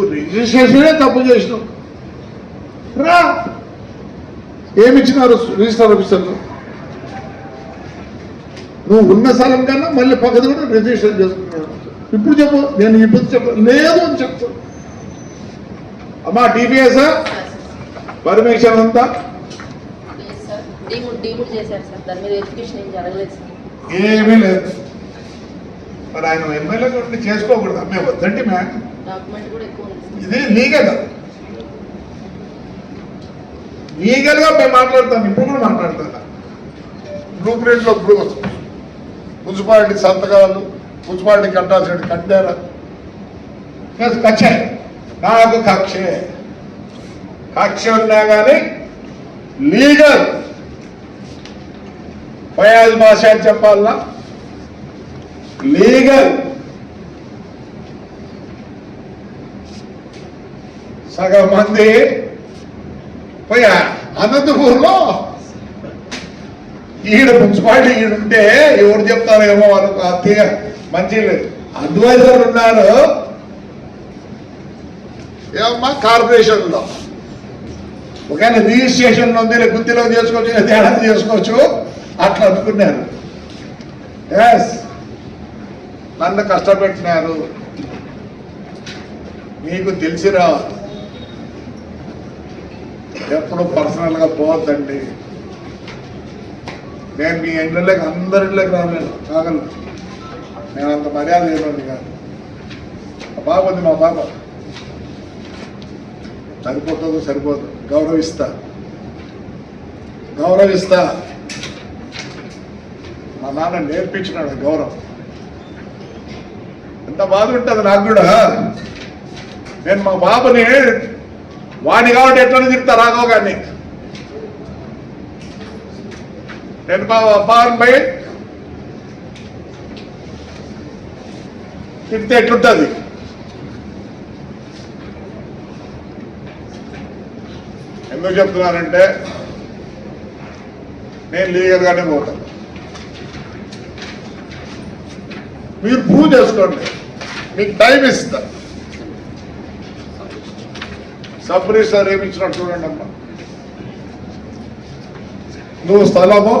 నువ్వు రిజిస్ట్రేషనే తప్పు చేసినావు రా. ఏమి ఇచ్చినారు రిజిస్టర్ ఆఫీసర్లు? నువ్వు ఉన్న స్థలం కన్నా మళ్ళీ పక్కన కూడా రిజిస్టర్ చేసుకున్నావు. ఇప్పుడు చెప్పు నేను ఇప్పుడు చెప్పు లేదు అని చెప్తాను అమ్మా టీపీఎస్ పర్మిషన్ అంతా? ఏమీ లేదు. మరి ఆయన ఎమ్మెల్యే నుండి చేసుకోకూడదు. మేము వద్దంటే మ్యా డాక్యుమెంట్ కూడా ఎక్కువ ఉంది. సార్ ఇది లీగల్ లీగల్గా మేము మాట్లాడతాం. ఇప్పుడు కూడా మాట్లాడతాను బ్లూ ప్రింట్లో బ్లూ మున్సిపాలిటీ సంతకాలు మున్సిపాలిటీ కట్టాల్సిన కట్టారా? కక్షే నాకు కక్షే. కక్ష ఉన్నా కానీ లీగల్ ఫయాజ్ భాష అని చెప్పాలన్నా లీగల్ సగం మంది పోయా అనంతపూర్లో ఈడ మున్సిపాలిటీ ఈడుంటే ఎవరు చెప్తారేమో వాళ్ళకు అత్తయ్య మంచి అడ్వైజర్ ఉన్నారు ఏమమ్మా? కార్పొరేషన్లో ఒకవేళ రిజిస్ట్రేషన్ ఉంది లేదా గుత్తిలో చేసుకోవచ్చు తేడా చేసుకోవచ్చు అట్లా అనుకున్నారు ఎస్ నన్ను కష్టపెట్టినారు. మీకు తెలిసిరా ఎప్పుడు పర్సనల్గా పోవద్దండి. నేను మీ ఇండ్లకి అందరి ఇళ్ళకి రాలేను కాగలను నేను అంత మర్యాద చేయమండి కాదు. మా బాబు ఉంది మా బాబా. సరిపోతుందో సరిపోదు. గౌరవిస్తా. గౌరవిస్తా. మా నాన్న నేర్పించినాడు గౌరవం. ఎంత బాధ ఉంటుంది నాకు కూడా. నేను మా బాబుని వాడిని కాబట్టి ఎట్లా తిరుగుతా రాఘవ గారిని నేను మా పై పోయి తిడితే ఎట్లుంటుంది? ఎందుకు చెప్తున్నానంటే నేను లీగల్గానే పోతాను మీరు ప్రూవ్ చేసుకోండి. మీకు టైం ఇస్తా. సబ్ రిజిస్టర్ ఏమి ఇచ్చినట్టు చూడండి అమ్మా. నువ్వు స్థలము?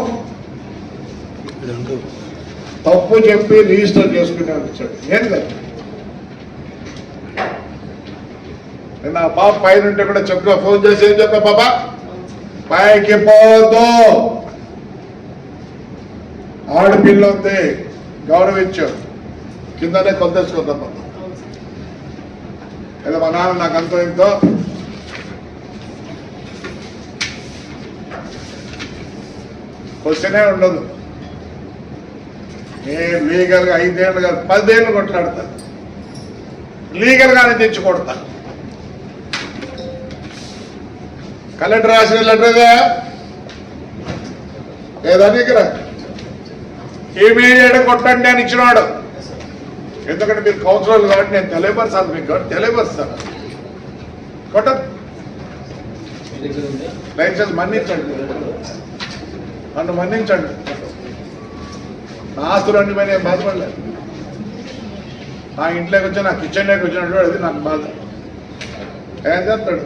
తప్పు చెప్పి రిజిస్టర్ చేసుకునే వచ్చాడు ఏం కదా నేను ఆ పాప పైన ఉంటే కూడా చెప్పిన ఫోన్ చేసి ఏం చెప్పా బాబా? పైకి పోదు ఆడపిల్ల ఉంది. గౌరవించు కిందనే కొద్దేసుకుందాం అవును మా నాన్న నాకు అంతో ఇంతో క్వశ్చనే ఉండదు. నేను లీగల్గా ఐదేళ్ళు కాదు పదేళ్ళు కొట్లాడతా. లీగల్గానే తెచ్చి కొడతా. కలెక్టర్ రాసిన లెటర్గా లేదా దగ్గర ఇమీడియట్ కొట్టండి అని ఇచ్చినవాడు ఎందుకంటే మీరు కౌన్సిలర్ కాబట్టి నేను తెలియపరుస్తాను మీకు కాబట్టి తెలియపరుస్తాను. కొట్ట. లైసెన్స్ మన్నించండి. నన్ను మన్నించండి. నా ఆస్తులన్నీ మీద నేను బాధపడలేదు నా ఇంట్లోకి వచ్చి నా కిచెన్లోకి వచ్చినట్టు అది నాకు బాధ. ఏం చేస్తాడు?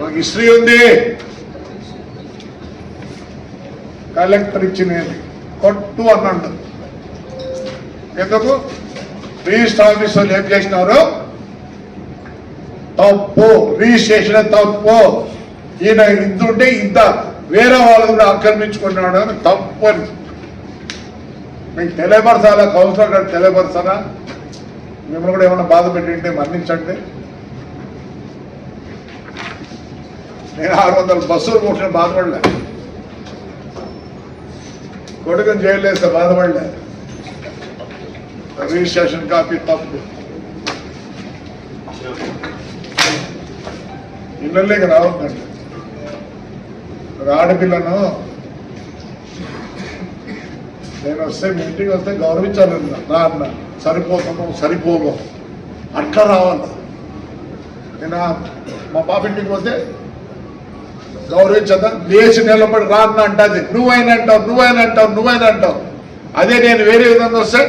నాకు హిస్టరీ ఉంది. కలెక్టర్ ఇచ్చినది కొట్టు అన్నాడు. ఎందుకు? రిజిస్టర్ ఆఫీసర్లు ఏం చేసినారు? తప్పు. రిజిస్ట్రేషన్ తప్పు. ఈయన ఇంతుంటే ఇంత వేరే వాళ్ళు కూడా ఆక్రమించుకున్నాడు అని తప్పు అని. మీకు తెలియపరచాలా కౌన్సిలర్ గారు తెలియపరచాలా? మిమ్మల్ని కూడా ఏమైనా బాధ పెట్టింటే మరణించండి నేను ఆరు వందల బస్సులు కూర్చొని బాధపడలే. కొడుకుని చేయలేస్తే బాధపడలేదు రిజిస్ట్రేషన్ కాపీ తప్పు ఇళ్ళకి రావద్దండి. ఆడపిల్లను నేను వస్తే మీ ఇంటికి వస్తే గౌరవించాలి రా అన్న. సరిపోతాము సరిపోము అట్లా రావాలి. నేను మా పాప ఇంటికి వస్తే గౌరవించదా లేచి నిలబడి రా అన్న అంటది. నువ్వైనా అంటావు నువ్వైనా అంటావు నువ్వైనా అంటావు. అదే నేను వేరే విధంగా వస్తే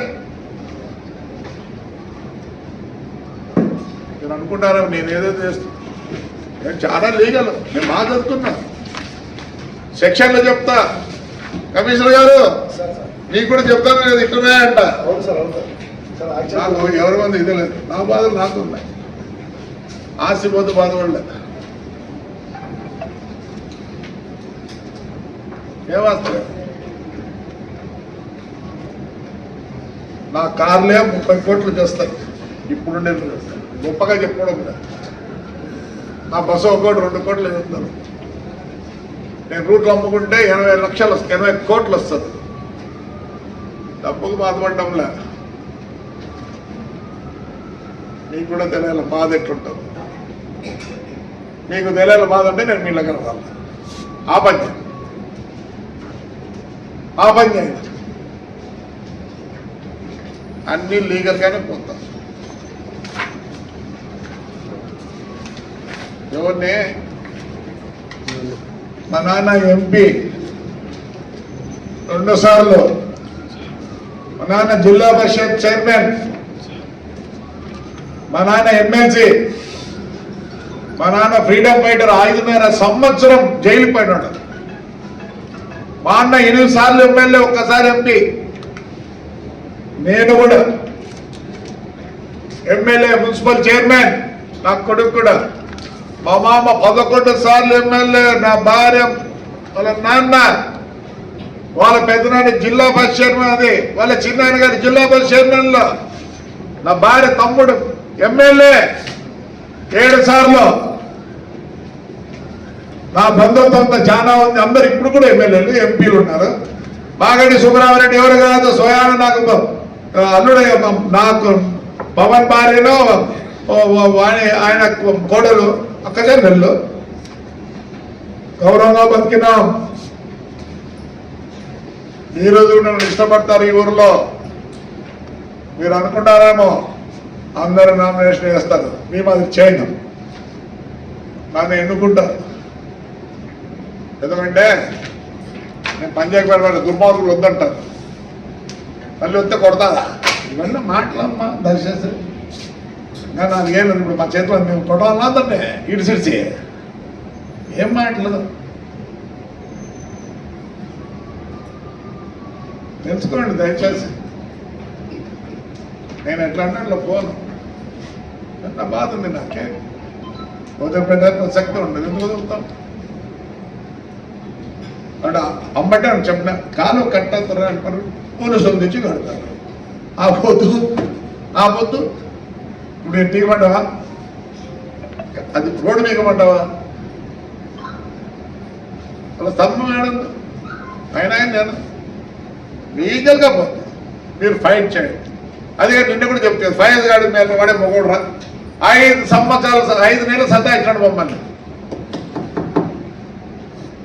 అనుకుంటారా నేను ఏదో చేస్తున్నా నేను చాలా లీగల్ నేను బాగా చదువుతున్నా సెక్షన్లో చెప్తా. కమిషనర్ గారు నీకు కూడా చెప్తాను కదా ఇట్లనే అంట. అవును సార్ అవును సార్. సార్ యాక్చువల్ నాకు ఎవరి మంది ఇది లేదు. నా బాధలు నాకు ఉన్నాయి. ఆశపోతు బాధపడలే ఏమొస్తుంది నా కార్లే ముప్పై కోట్లు చేస్తాయి ఇప్పుడు నేను గొప్పగా చెప్పుకోవడం కూడా నా బస్సు ఒక కోటి రెండు కోట్లు చెప్తాను నేను రూట్లు అమ్ముకుంటే ఎనభై లక్షలు వస్తుంది ఎనభై కోట్లు వస్తుంది. డబ్బుకు బాధపడడం లే మీకు కూడా తెలియాలి బాధ ఎట్లుంటుంది. మీకు తెలియాలి బాధ అంటే నేను మీ దగ్గర రాను. ఆ పని ఆ పని అన్ని లీగల్గానే పోతాం. ఎవరిని? మా నాన్న ఎంపీ రెండు సార్లు మా నాన్న జిల్లా పరిషత్ చైర్మన్. మా నాన్న ఎమ్మెల్సీ మా నాన్న ఫ్రీడమ్ ఫైటర్ ఐదున్నర సంవత్సరం జైలు పడినాడు మా అన్న ఎనిమిది సార్లు ఎమ్మెల్యే ఒక్కసారి ఎంపీ నేను కూడా. ఎమ్మెల్యే మున్సిపల్ చైర్మన్ నా కొడుకు కూడా. మా మామ పదకొండు సార్లు ఎమ్మెల్యే నా భార్య వాళ్ళ నాన్న వాళ్ళ పెద్దనాన్న జిల్లా బస్ చైర్మన్ అది వాళ్ళ చిన్నాయన గారి జిల్లా బస్ చైర్మన్లో నా భార్య తమ్ముడు ఎమ్మెల్యే ఏడు సార్లు. నా బంధుత్వం చాలా ఉంది. అందరు ఇప్పుడు కూడా ఎమ్మెల్యేలు ఎంపీలు ఉన్నారు. బాగడి సుబ్రహ్మరెడ్డి ఎవరు కాదు? స్వయాన నాకు ఆ, అల్లుడే నాకు పవన్ భార్యలో వాణి- ఆయన కోడలు అక్కచెల్లెళ్ళు గౌరవంగా బతికినాం. ఈ రోజు నన్ను ఇష్టపడతారు ఈ ఊరిలో. మీరు అనుకుంటారేమో అందరూ నామినేషన్ వేస్తారు. మేము అది చేయను నన్ను ఎన్నుకుంటారు. ఎందుకంటే నేను పంచాయతీ దుర్మార్గులు వద్దంటారు. మళ్ళీ వస్తే కొడతారా. ఇవన్నీ మాటలమ్మా దయచేసి. నాలుగేళ్ళు ఇప్పుడు మా చేతిలో మేము కొట్టాలంటే ఇడిసిడిచి ఏం మాట్లాడదు తెలుసుకోండి దయచేసి. నేను ఎట్లా అంటే పోను. ఎంత బాధ ఉంది నాకే. వదిలిపెట్టే శక్తి ఉండదు. ఎందుకు వదులుతాం? అంటే అమ్మటే అని చెప్పిన కాలు కట్టేస్తారు అంటారు పోలీసులు తెచ్చి కడతారు. ఆ పొద్దు ఆ పొద్దు ఇప్పుడు నేను తీయమంటావా? అది రోడ్డు మీకమంటావా అలా స్తంభం ఏడంది అయినా నేను లీగల్గా పోతుంది మీరు ఫైట్ చేయండి. అదే నిన్న కూడా చెప్తాను ఫైజ్ గాడి మీద వాడే మొగోడు రా. ఐదు సంవత్సరాలు ఐదు నెలలు సతాయించాడు మమ్మల్ని.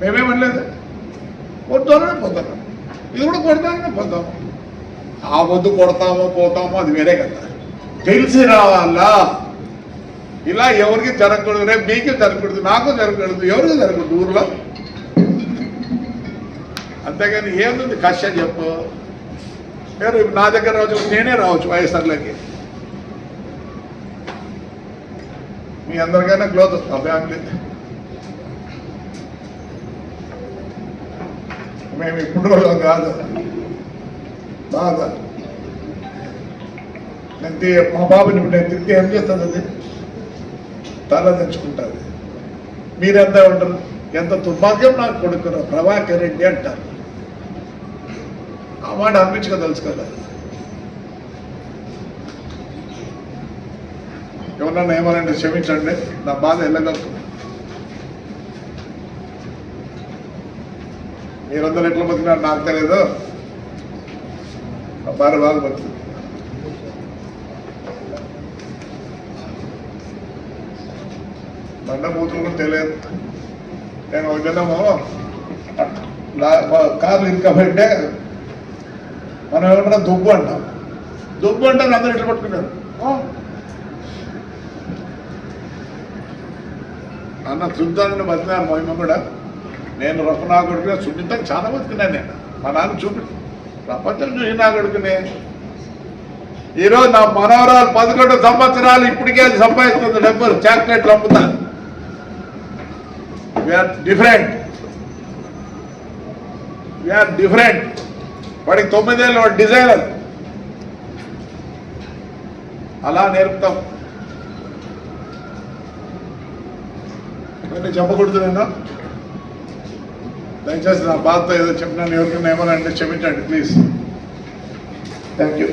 మేమేమనలేదు. కొడతానే పోతాను ఇది కూడా కొడతానే పోతాము ఆ వద్దు కొడతామో పోతామో అది వేరే కదా. తెలిసి రావాలా? ఇలా ఎవరికి జరగకూడదు. రేపు మీకు జరగకూడదు నాకు జరగకూడదు ఎవరికి జరగకూడదు ఊర్లో? అంతేగాని ఏముంది కష్టం చెప్పు. రేపు నా దగ్గర రావచ్చు నేనే రావచ్చు వైఎస్ఆర్లకి. మీ అందరికైనా క్లోజ్ వస్తా ఫ్యామిలీ మేము ఇప్పుడు కాదు. బాగా. లేకపోతే మా బాబుని ఇప్పుడు నేను తిరిగి ఏం చేస్తుంది అది? తల తెచ్చుకుంటుంది మీరెంత ఉంటారు? ఎంత దుర్భాగ్యం నాకు కొడుకురా ప్రభాకర్ రెడ్డి అంటారు. ఆ మాట అనిపించుకో తెలుసుకోలేదు ఎవరన్నా ఏమనంటే క్షమించండి నా బాధ వెళ్ళగలుగుతుంది మీరందరూ ఎట్లా బతికినారు నాకు తెలియదు. భార్య బాగా బతుకుతుంది బండ మూతులు కూడా తెలియదు నేను ఒక లా- కార్లు ఇంకా మనం ఏమన్నా దుబ్బు అంటాం దుబ్బు అంటే అందరూ ఇట్లా పట్టుకున్నారు అన్న చూద్దానని బతికినాను మహిమ కూడా నేను రఫనాగుడిగా సున్నితం చాలా బతికినాను నేను మా నాన్న చూపి ప్రపంచం చూసి నా కొడుకునే ఈరోజు నా మనవరాలు పదకొండు సంవత్సరాలు ఇప్పటికే అది సంపాదిస్తుంది డబ్బులు చాక్లెట్లు అమ్ముతాను we are different we are different వాడికి తొమ్మిదేళ్ళు వాడు డిజైనర్. అలా నేర్పుతాం. నేను చెప్పకూడదు నేను దయచేసి నా బాధతో ఏదో చెప్పినాను ఎవరికైనా ఏమన్నా అంటే క్షమించండి ప్లీజ్ థ్యాంక్ యూ